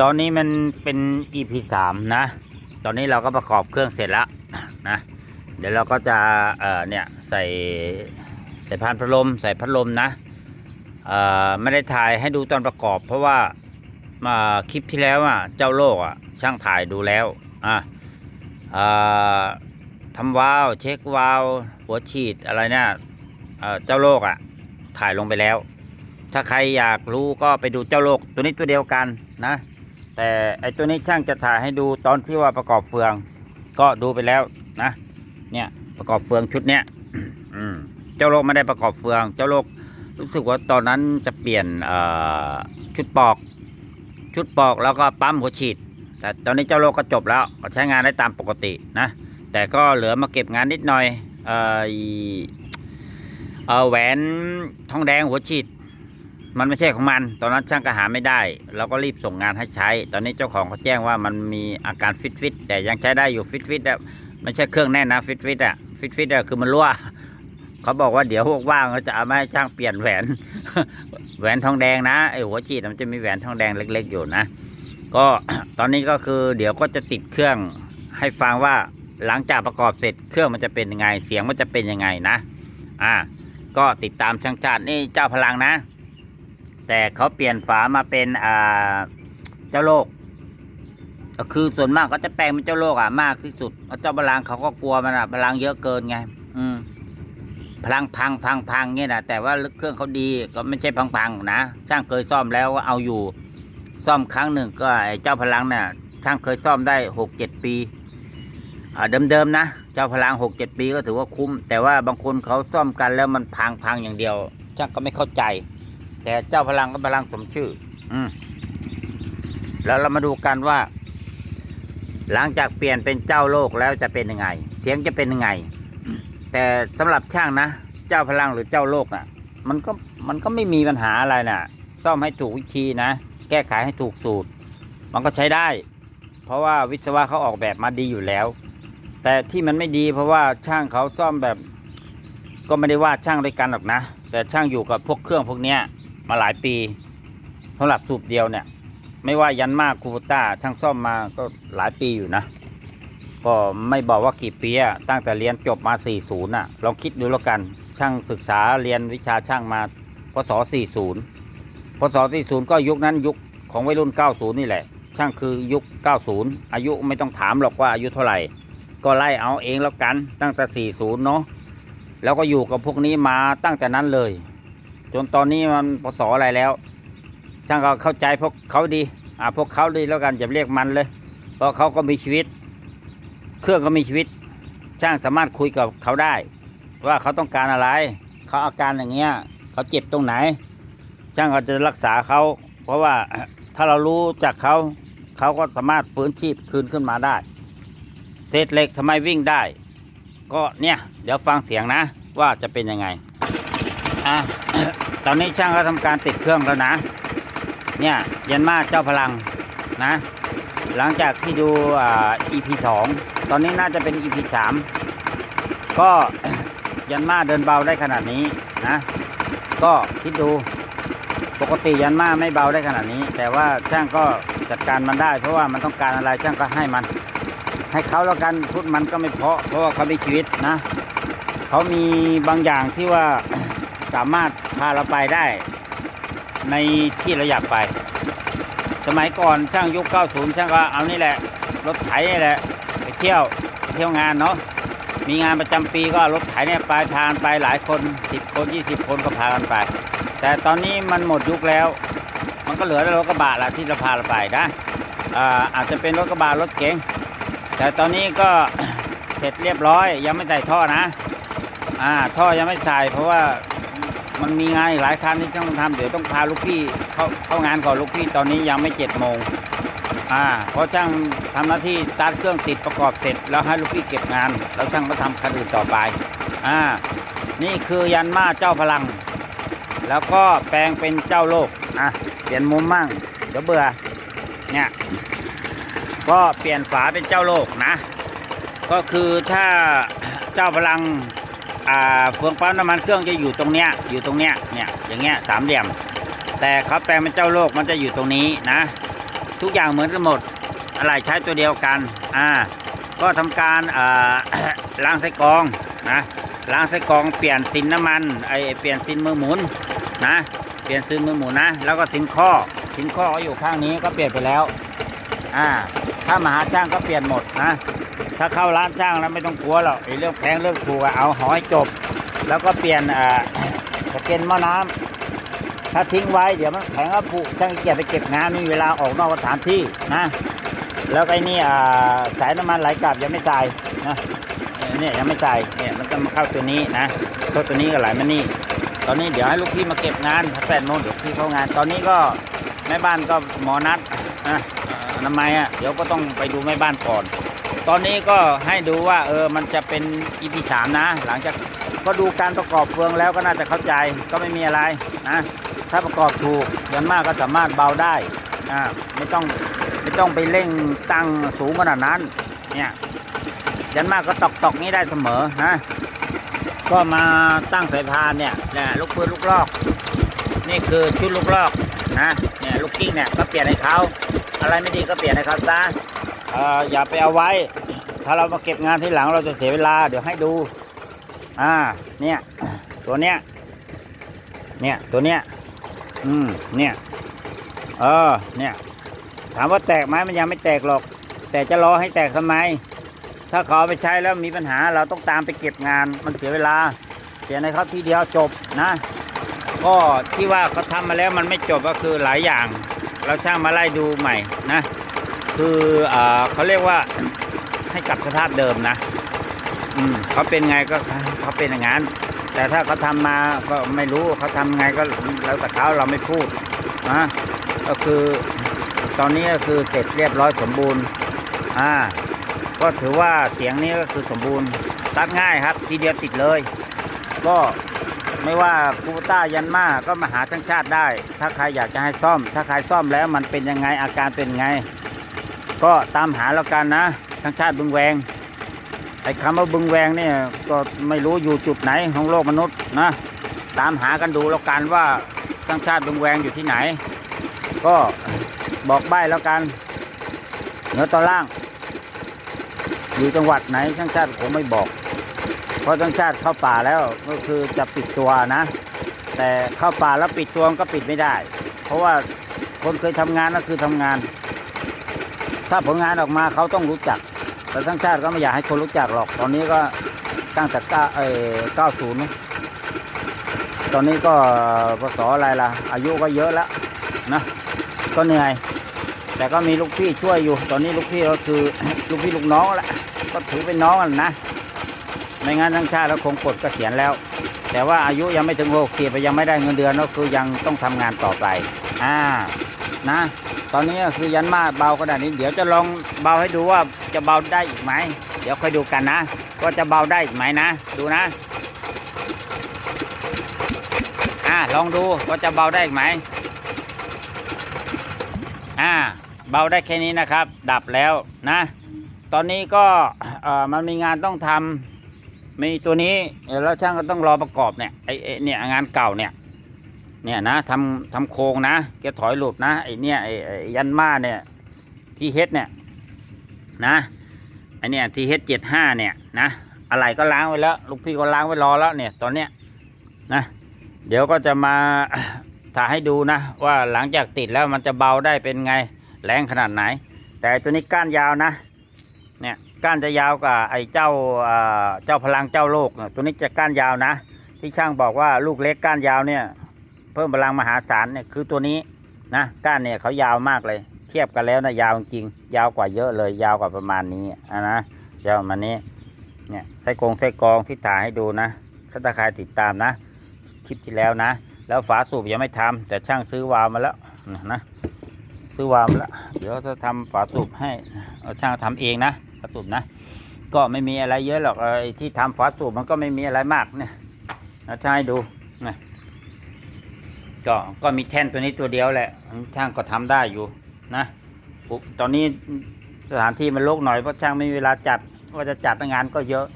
ตอนนี้มันเป็น EP สามนะ ตอนนี้เราก็ประกอบเครื่องเสร็จแล้วนะ เดี๋ยวเราก็จะเอ่อเนี่ยใส่ใส่พานพัดลมใส่พัดลมนะเอ่อไม่ได้ถ่ายให้ดูตอนประกอบ เพราะว่ามาคลิปที่แล้วอะเจ้าโลกอะช่างถ่ายดูแล้วอะเอ่อทำวาล์วเช็ควาล์วหัวฉีดอะไรเนี่ยเอ่อเจ้าโลกอะถ่ายลงไปแล้ว ถ้าใครอยากรู้ก็ไปดูเจ้าโลกตัวนี้ตัวเดียวกันนะ แต่ไอตัวนี้ช่างจะถ่ายให้ดูตอนที่ว่าประกอบเฟือง ก็ดูไปแล้วนะ เนี่ยประกอบเฟืองชุดเนี้ยอืมเจ้าโลกไม่ได้ประกอบเฟือง เจ้าโลกรู้สึกว่าตอนนั้นจะเปลี่ยนชุดปอก ชุดปอกแล้วก็ปั๊มหัวฉีด แต่ตอนนี้เจ้าโลกก็จบแล้วใช้งานได้ตามปกตินะ แต่ก็เหลือมาเก็บงานนิดหน่อยออแหวนทองแดงหัวฉีด มันไม่ใช่ของมัน ตอนนั้นช่างก็หาไม่ได้ เราก็รีบส่งงานให้ใช้ ตอนนี้เจ้าของเขาแจ้งว่ามันมีอาการฟิตฟิตแต่ยังใช้ได้อยู่ฟิตฟิตๆอะไม่ใช่เครื่องแน่นนะฟิตฟิตๆอะฟิตฟิตๆอะคือมันรั่วเขาบอกว่าเดี๋ยวว่างเขาจะเอามาให้ช่างเปลี่ยนแหวน แหวนทองแดงนะไอหัวฉีดมันจะมีแหวนทองแดงเล็ก ๆ อยู่นะ ก็ตอนนี้ก็คือเดี๋ยวก็จะติดเครื่องให้ฟังว่าหลังจากประกอบเสร็จเครื่องมันจะเป็นยังไง เสียงมันจะเป็นยังไงนะ อ่า ก็ติดตามช่างชาตินี่เจ้าพลังนะ แต่เขาเปลี่ยนฝามาเป็นอ่าเจ้าโลก ก็คือส่วนมากก็จะแปลงเป็นเจ้าโลกอะมากที่สุดเพราะเจ้าพลังเขาก็กลัวมันอะพลังเยอะเกินไง อืมพลังพังพังพังเนี่ยนะแต่ว่าเครื่องเขาดีก็ไม่ใช่พังพังนะช่างเคยซ่อมแล้วเอาอยู่ ซ่อมครั้งหนึ่งก็ไอ้เจ้าพลังเนี่ยช่างเคยซ่อมได้หกเจ็ดปีอ่าเดิมๆนะ เจ้าพลังหกเจ็ดปีก็ถือว่าคุ้ม แต่ว่าบางคนเขาซ่อมกันแล้วมันพังพังอย่างเดียวช่างก็ไม่เข้าใจ แต่เจ้าพลังก็พลังสมชื่อ อืมแล้วเรามาดูกันว่า หลังจากเปลี่ยนเป็นเจ้าโลกแล้วจะเป็นยังไง เสียงจะเป็นยังไง แต่สำหรับช่างนะ เจ้าพลังหรือเจ้าโลกน่ะ มันก็มันก็ไม่มีปัญหาอะไรน่ะ ซ่อมให้ถูกวิธีนะ แก้ไขให้ถูกสูตร มันก็ใช้ได้ เพราะว่าวิศวะเขาออกแบบมาดีอยู่แล้ว แต่ที่มันไม่ดีเพราะว่าช่างเขาซ่อมแบบ ก็ไม่ได้ว่าช่างด้วยกันหรอกนะ แต่ช่างอยู่กับพวกเครื่องพวกเนี้ย มาหลายปีสำหรับสูบเดียวเนี่ย ไม่ว่ายันมากคูปต้าช่างซ่อมมาก็หลายปีอยู่นะ ก็ไม่บอกว่ากี่ปีอะตั้งแต่เรียนจบมา 40น่ะลองคิดดูแล้วกันช่างศึกษาเรียนวิชาช่างมาพศ40พศ40 ก็ยุคนั้นยุคของวัยรุ่น 90 นี่แหละ ช่างคือยุค 90 อายุไม่ต้องถามหรอกว่าอายุเท่าไหร่ ก็ไล่เอาเองแล้วกันตั้งแต่ 40 เนาะแล้วก็อยู่กับพวกนี้มาตั้งแต่นั้นเลย จนตอนนี้มันพศอะไรแล้วช่างก็เข้าใจพวกเขาดี อ่าพวกเขาดีแล้วกันอย่าเรียกมันเลย เพราะเขาก็มีชีวิต เครื่องก็มีชีวิต ช่างสามารถคุยกับเขาได้ ว่าเขาต้องการอะไร เขาอาการอย่างเงี้ย เขาเจ็บตรงไหน ช่างก็จะรักษาเขา เพราะว่าถ้าเรารู้จากเขา เขาก็สามารถฟื้นชีพคืนขึ้นมาได้ เศษเหล็กทำไมวิ่งได้ ก็เนี่ย เดี๋ยวฟังเสียงนะ ว่าจะเป็นยังไง อะ ตอนนี้ช่างก็ทำการติดเครื่องแล้วนะ เนี่ยยันมาเจ้าพลังนะ หลังจากที่ดูอ่า EP สองตอนนี้น่าจะเป็น EP สามก็ยันมาเดินเบาได้ขนาดนี้นะ ก็คิดดูปกติยันมาไม่เบาได้ขนาดนี้ แต่ว่าช่างก็จัดการมันได้ เพราะว่ามันต้องการอะไรช่างก็ให้มัน ให้เขาแล้วกันพูดมันก็ไม่เพาะเพราะว่าเขามีชีวิตนะ เขามีบางอย่างที่ว่าสามารถาเราไปได้ ในที่เราอยากไป สมัยก่อนช่างยุค 90 ช่างก็เอานี่แหละ รถไถนี่แหละ ไปเที่ยวไปเที่ยวงานเนาะมีงานประจำปีก็รถไถเนี่ยไปพานไปหลายคน 10 คน 20 คนก็พากันไป แต่ตอนนี้มันหมดยุคแล้ว มันก็เหลือแต่รถกระบะละที่เราพาเราไปนะอาอาจจะเป็นรถกระบะรถเก๋งแต่ตอนนี้ก็เสร็จเรียบร้อยยังไม่ใส่ท่อนะอ่าท่อยังไม่ใส่เพราะว่า มันมีงานอีกหลายคันที่ต้องทำเดี๋ยวต้องพาลูกพี่เข้าเข้างานก่อนลูกพี่ตอนนี้ยังไม่เจ็ดโมงอ่าเพราะช่างทำหน้าที่ตาร์ทเครื่องติดประกอบเสร็จ แล้วให้ลูกพี่เก็บงาน แล้วช่างก็ทำคันอื่นต่อไปอ่านี่คือยันมาเจ้าพลัง แล้วก็แปลงเป็นเจ้าโลกอะเปลี่ยนมุมมั่งเดี๋ยวเบื่อเนี่ยก็เปลี่ยนฝาเป็นเจ้าโลกนะ ก็คือถ้าเจ้าพลัง อ่าเฟืองปั๊มน้ำมันเครื่องจะอยู่ตรงเนี้ยอยู่ตรงเนี้ยเนี่ยอย่างเงี้ยสามเหลี่ยม แต่เขาแปลงเป็นเจ้าโลกมันจะอยู่ตรงนี้นะ ทุกอย่างเหมือนกันหมดอะไรใช้ตัวเดียวกันอ่าก็ทำการอ่าล้างไส้กรองนะล้างไส้กรองเปลี่ยนซินน้ำมันไอเปลี่ยนซินมือหมุนนะเปลี่ยนซินมือหมุนนะ แล้วก็ซินข้อซินข้อก็อยู่ข้างนี้ก็เปลี่ยนไปแล้วอ่าถ้ามาหาช่างก็เปลี่ยนหมดนะ ถ้าเข้าร้านช่างแล้วไม่ต้องกลัวหรอกไอ้เรื่องแพงเรื่องถูกะเอาหอให้จบ แล้วก็เปลี่ยนอ่าสเก็นหม้อน้ำถ้าทิ้งไว้เดี๋ยวมันแข็งก็ผุช่างเกียจไปเก็บงานไม่มีเวลาออกนอกสถานที่นะแล้วไอ้นี่อ่าสายน้ำมันไหลกลับยังไม่ใส่นะเนี่ยยังไม่ใส่เนี่ยมันจะมาเข้าตัวนี้นะเข้าตัวนี้ก็ไหลมานี่ตอนนี้เดี๋ยวให้ลูกพี่มาเก็บงานถ้าแปดโมงเดี๋ยวพี่เข้างาน ตอนนี้ก็แม่บ้านก็หมอนัดนะเอ่ออนามัยอะเดี๋ยวก็ต้องไปดูแม่บ้านก่อน ตอนนี้ก็ให้ดูว่าเออมันจะเป็น EP สามนะ หลังจากก็ดูการประกอบเฟืองแล้วก็น่าจะเข้าใจก็ไม่มีอะไรนะถ้าประกอบถูกยันมากก็สามารถเบาได้อ่าไม่ต้องไม่ต้องไปเร่งตั้งสูงขนาดนั้นเนี่ยยันมากก็ตอกตอกนี้ได้เสมอนะก็มาตั้งสายพานเนี่ยเนี่ยลูกปืนลูกลอก นี่คือชุดลูกลอกนะเนี่ยลูกกิ้งเนี่ยก็เปลี่ยนให้เขาอะไรไม่ดีก็เปลี่ยนให้เขาซะ อย่าไปเอาไว้ ถ้าเรามาเก็บงานที่หลังเราจะเสียเวลา เดี๋ยวให้ดู อ่า เนี่ย ตัวเนี้ย เนี่ย ตัวเนี้ย อืม เนี่ย เออ เนี่ย ถามว่าแตกไหมมันยังไม่แตกหรอก แต่จะรอให้แตกทำไม ถ้าเขาเอาไปใช้แล้วมีปัญหาเราต้องตามไปเก็บงาน มันเสียเวลา เสียในเขาทีเดียวจบนะ ก็ที่ว่าเขาทำมาแล้วมันไม่จบก็คือหลายอย่าง เราช่างมาไล่ดูใหม่นะ คืออ่าเขาเรียกว่าให้กลับสภาพเดิมนะ อืมเขาเป็นไงก็เขาเป็นอย่างนั้น แต่ถ้าเขาทำมาก็ไม่รู้เขาทำไงก็แล้วแต่เขาเราไม่พูดนะก็คือตอนนี้ก็คือเสร็จเรียบร้อยสมบูรณ์อ่าก็ถือว่าเสียงนี้ก็คือสมบูรณ์ตัดง่ายครับ ทีเดียวติดเลย ก็ไม่ว่าคูต้ายันมาก็มาหาช่างชาติได้ ถ้าใครอยากจะให้ซ่อม ถ้าใครซ่อมแล้วมันเป็นยังไงอาการเป็นไง ก็ตามหาแล้วกันนะช่างชาติบึงแวงไอ้คำว่าบึงแวงเนี่ยก็ไม่รู้อยู่จุดไหนของโลกมนุษย์นะตามหากันดูแล้วกันว่าช่างชาติบึงแวงอยู่ที่ไหน ก็บอกใบ้แล้วกันเหนือตอนล่าง อยู่จังหวัดไหนช่างชาติผมไม่บอก เพราะช่างชาติเข้าป่าแล้วก็คือจะปิดตัวนะ แต่เข้าป่าแล้วปิดตัวก็ปิดไม่ได้ เพราะว่าคนเคยทำงานก็คือทำงาน ถ้าผลงานออกมาเขาต้องรู้จัก แต่ทั้งชาติก็ไม่อยากให้คนรู้จักหรอก ตอนนี้ก็ตั้งแต่เก้าเอเก้าศูนย์ตอนนี้ก็พศอะไรล่ะ อายุก็เยอะแล้วนะ ก็เหนื่อย แต่ก็มีลูกพี่ช่วยอยู่ ตอนนี้ลูกพี่ก็คือลูกพี่ลูกน้องแหละ ก็ถือเป็นน้องกันนะ ไม่งั้นทั้งชาติแล้วคงปลดเกษียณแล้ว แต่ว่าอายุยังไม่ถึงหกสิบยังไม่ได้เงินเดือนก็คือยังต้องทำงานต่อไป อ่า นะ ตอนนี้คือยันมาเบาขนาดนี้ เดี๋ยวจะลองเบาให้ดูว่าจะเบาได้อีกไหม เดี๋ยวค่อยดูกันนะว่าจะเบาได้อีกไหมนะ ดูนะ อ่าลองดูว่าจะเบาได้อีกไหม อ่า เบาได้แค่นี้นะครับ ดับแล้วนะ ตอนนี้ก็เอ่อมันมีงานต้องทำมีตัวนี้เอ่อแล้วช่างก็ต้องรอประกอบเนี่ยไอ้เนี่ยงานเก่าเนี่ย เนี่ยนะทำทำโครงนะแกถอยหลุดนะไอเนี่ยไอไอยันมาเนี่ยที่เฮ็ดเนี่ยนะไอเนี่ยที่เฮ็ดเจ็ดห้าเนี่ยนะอะไรก็ล้างไว้แล้วลูกพี่ก็ล้างไว้รอแล้วเนี่ยตอนเนี้ยนะเดี๋ยวก็จะมาถ่ายให้ดูนะ ว่าหลังจากติดแล้วมันจะเบาได้เป็นไงแรงขนาดไหน แต่ตัวนี้ก้านยาวนะเนี่ยก้านจะยาวกว่าไอ้เจ้าเจ้าพลังเจ้าโลก ตัวนี้จะก้านยาวนะ ที่ช่างบอกว่าลูกเล็กก้านยาวเนี่ย เพิ่มพลังมหาศาลเนี่ยคือตัวนี้นะก้านเนี่ยเขายาวมากเลย เทียบกันแล้วนะยาวจริงยาวกว่าเยอะเลย ยาวกว่าประมาณนี้อะนะยาวประมาณนี้เนี่ยไส้กรงไส้กรองที่ถ่ายให้ดูนะถ้าตาใครติดตามนะคลิปที่แล้วนะ แล้วฝาสูบยังไม่ทำแต่ช่างซื้อวาล์วมาแล้วนะซื้อวาล์วมาแล้วเดี๋ยวจะทำฝาสูบให้เช่างทำเองนะฝาสูบนะ ก็ไม่มีอะไรเยอะหรอกไอ้ที่ทำฝาสูบมันก็ไม่มีอะไรมากเนี่ยนะช่างให้ดูนะ ก็ก็มีแท่นตัวนี้ตัวเดียวแหละช่างก็ทำได้อยู่นะตอนนี้สถานที่มันโลกหน่อยเพราะช่างไม่มีเวลาจัดว่าจะจัดงานก็เยอะ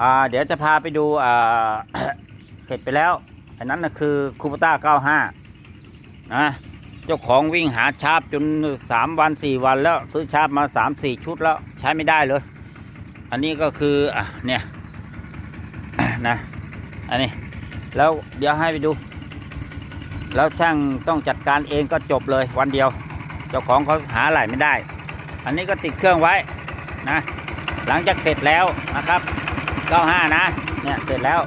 อ่าเดี๋ยวจะพาไปดูอ่าเสร็จไปแล้วอันนั้นนะคือคูปต้า95นะเจ้าของวิ่งหาชาร์ปจนสามวันสี่วันแล้วซื้อชาร์ปมาสามสี่ชุดแล้วใช้ไม่ได้เลย อันนี้ก็คืออะเนี่ยนะอันนี้แล้วเดี๋ยวให้ไปดู แล้วช่างต้องจัดการเองก็จบเลยวันเดียว เจ้าของเขาหาอะไรไม่ได้ อันนี้ก็ติดเครื่องไว้นะ หลังจากเสร็จแล้วนะครับ 95 นะ เนี่ยเสร็จแล้ว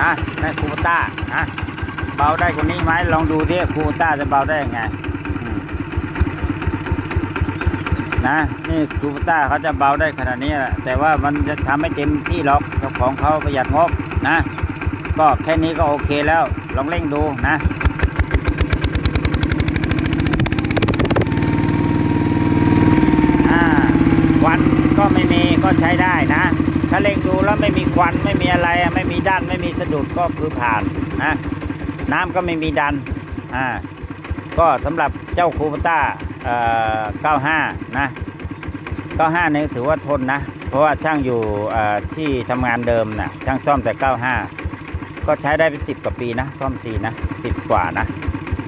นะในคูปต้านะเบาได้กว่านี้ไหมลองดูที่คูปต้าจะเบาได้ยังไงนะนี่คูปต้าเขาจะเบาได้ขนาดนี้แหละแต่ว่ามันจะทำไม่เต็มที่หรอกเจ้าของเขาประหยัดงบนะ ก็แค่นี้ก็โอเคแล้วลองเร่งดูนะ อ่าควัน ก็ไม่มีก็ใช้ได้นะ ถ้าเร่งดูแล้วไม่มีควันไม่มีอะไรไม่มีด้านไม่มีสะดุดก็คือผ่านนะน้ำก็ไม่มีดันอ่าก็สำหรับเจ้าคูปต้าเอ่อ95 นะ95นี่ถือว่าทนนะ เพราะว่าช่างอยู่ที่ทำงานเดิมนะช่างซ่อมแต่ 95 ก็ใช้ได้เป็น10 กว่าปีนะ ซ่อมทีนะ 10 กว่านะ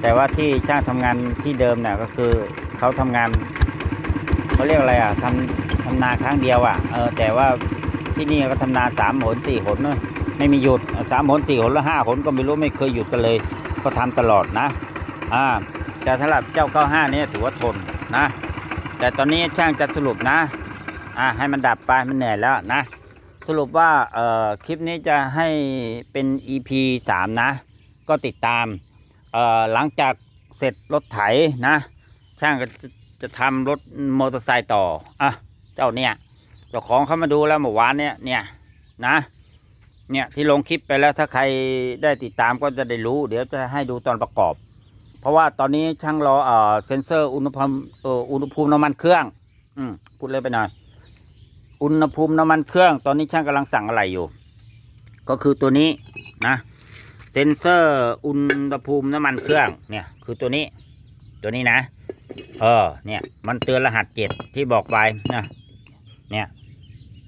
แต่ว่าที่ช่างทำงานที่เดิมเนี่ยก็คือเขาทำงานเขาเรียกอะไรอะทำ ทำนาครั้งเดียวอะเออแต่ว่าที่นี่ก็ทำนาสามหนสี่หนเนอะไม่มีหยุดสามหนสี่หนแล้วห้าหนก็ไม่รู้ไม่เคยหยุดกันเลย ก็ทำตลอดนะอ่าแต่สำหรับเจ้าเก้าห้านี่ถือว่าทนนะ แต่ตอนนี้ช่างจะสรุปนะอ่าให้มันดับไปมันเหนื่อยแล้วนะ สรุปว่าเอ่อคลิปนี้จะให้เป็น EP 3นะ ก็ติดตามเอ่อหลังจากเสร็จรถไถนะ ช่างก็จะทำรถมอเตอร์ไซค์ต่ออะ เจ้าเนี่ยเจ้าของเขามาดูแล้วเมื่อวานเนี่ยเนี่ยนะ เนี่ยที่ลงคลิปไปแล้วถ้าใครได้ติดตามก็จะได้รู้ เดี๋ยวจะให้ดูตอนประกอบ เพราะว่าตอนนี้ช่างรอเอ่อเซนเซอร์อุณหภูมิเอ่ออุณหภูมิน้ำมันเครื่อง อืมพูดเลยไปหน่อยอุณหภูมิน้ำมันเครื่อง ตอนนี้ช่างกำลังสั่งอะไรอยู่ ก็คือตัวนี้นะเซนเซอร์อุณหภูมิน้ำมันเครื่องเนี่ยคือตัวนี้ ตัวนี้นะ เออเนี่ย มันเตือนรหัสเจ็ดที่บอกไปนะ เนี่ย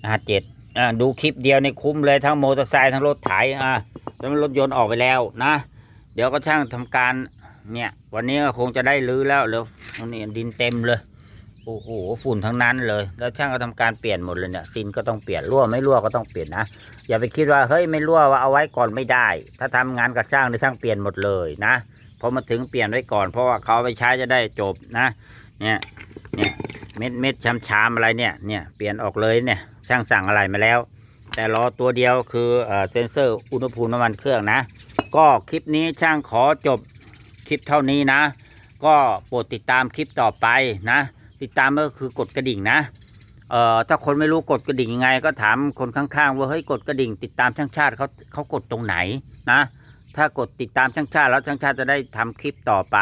หัสเจ็ดอ่าดูคลิปเดียวในคุ้มเลยทั้งมอเตอร์ไซค์ทั้งรถไถอ่าแล้วรถยนต์ออกไปแล้วนะ เดี๋ยวก็ช่างทำการเนี่ย วันนี้ก็คงจะได้รื้อแล้วแล้วนี่ดินเต็มเลยโอ้โหฝุ่นทั้งนั้นเลย แล้วช่างก็ทำการเปลี่ยนหมดเลยเนี่ยซินก็ต้องเปลี่ยนรั่วไม่รั่วก็ต้องเปลี่ยนนะอย่าไปคิดว่าเฮ้ยไม่รั่วว่าเอาไว้ก่อนไม่ได้ ถ้าทำงานกับช่างในช่างเปลี่ยนหมดเลยนะพอมาถึงเปลี่ยนไว้ก่อน เพราะว่าเขาไปใช้จะได้จบนะ เนี่ยเนี่ย เม็ดเม็ดชามชามๆอะไรเนี่ยเนี่ยเปลี่ยนออกเลยเนี่ยช่างสั่งอะไรมาแล้ว แต่รอตัวเดียวคือเอ่อเซนเซอร์อุณหภูมิน้ำมันเครื่องนะ ก็คลิปนี้ช่างขอจบคลิปเท่านี้นะ ก็โปรดติดตามคลิปต่อไปนะ ติดตามก็คือกดกระดิ่งนะเอ่อถ้าคนไม่รู้กดกระดิ่งยังไง ก็ถามคนข้างๆ ว่าเฮ้ยกดกระดิ่ง ติดตามช่างชาติเขาเขากดตรงไหนนะ ถ้ากดติดตามช่างชาติแล้วช่างชาติจะได้ทำคลิปต่อไป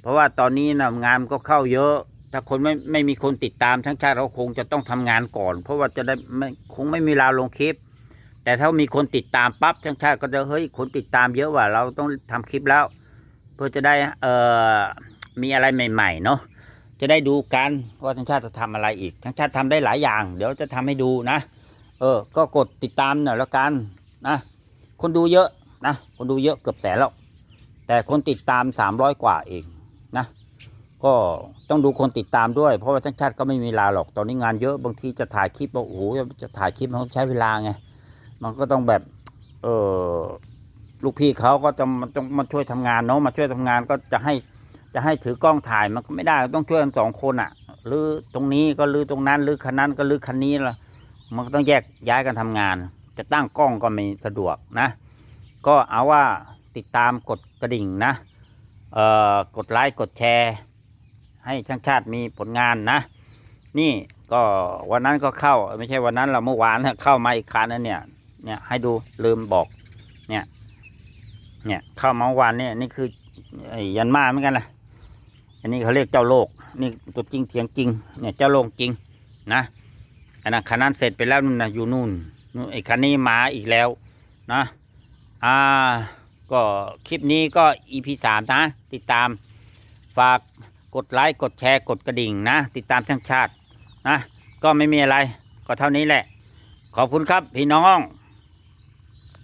เพราะว่าตอนนี้นะงานก็เข้าเยอะ ถ้าคนไม่ไม่มีคนติดตามช่างชาติเขาคงจะต้องทำงานก่อน เพราะว่าจะได้ไม่คงไม่มีเวลาลงคลิป แต่ถ้ามีคนติดตามปั๊บช่างชาติก็จะเฮ้ยคนติดตามเยอะว่ะเราต้องทำคลิปแล้ว เพื่อจะได้เอ่อมีอะไรใหม่ๆเนาะจะได้ดูกันว่าช่างชาติจะทำอะไรอีกช่างชาติทำได้หลายอย่าง เดี๋ยวจะทำให้ดูนะ เออ ก็กดติดตามหน่อยแล้วกันนะคนดูเยอะนะคนดูเยอะเกือบแสนแล้วแต่คนติดตามสามร้อยกว่าเองนะ ก็ ต้องดูคนติดตามด้วย เพราะว่าช่างชาติก็ไม่มีเวลาหรอกตอนนี้งานเยอะบางทีจะถ่ายคลิปบอกโอ้โหจะถ่ายคลิปมันต้องใช้เวลาไงมันก็ต้องแบบเออลูกพี่เขาก็จะมันต้องมาช่วยทำงานเนาะมาช่วยทำงานก็จะให้จะให้ถือกล้องถ่ายมันก็ไม่ได้ต้องช่วยกันสองคนอะ่ะหรือตรงนี้ก็หรือตรงนั้นหรือคันนั้นก็หรือคันนี้ละมันก็ต้องแยกย้ายกันทำงาน จะตั้งกล้องก็ไม่สะดวกนะ ก็เอาว่าติดตามกดกระดิ่งนะเอ่อกดไลค์กดแชร์ ให้ช่างชาติมีผลงานนะ นี่ก็วันนั้นก็เข้าไม่ใช่วันนั้นเราเมื่อวานเข้ามาอีกคันนั้นเนี่ยเนี่ยให้ดูลืมบอกเนี่ยเนี่ยเข้ามาเมื่อวานเนี่ยนี่คือไอ้ยันมาเหมือนกันล่ะอันนี้เขาเรียกเจ้าโลกนี่ตัวจริงเสียงจริงเนี่ยเจ้าโลกจริงนะอันนั้นคันนั้นเสร็จไปแล้วนู่นนะอยู่นู่นนู่นไอ้คันนี้มาอีกแล้วนะอ่าก็คลิปนี้ก็ EP สามนะ ติดตามฝาก กดไลค์กดแชร์กดกระดิ่งนะ ติดตามช่างชาตินะ ก็ไม่มีอะไรก็เท่านี้แหละ ขอบคุณครับพี่น้อง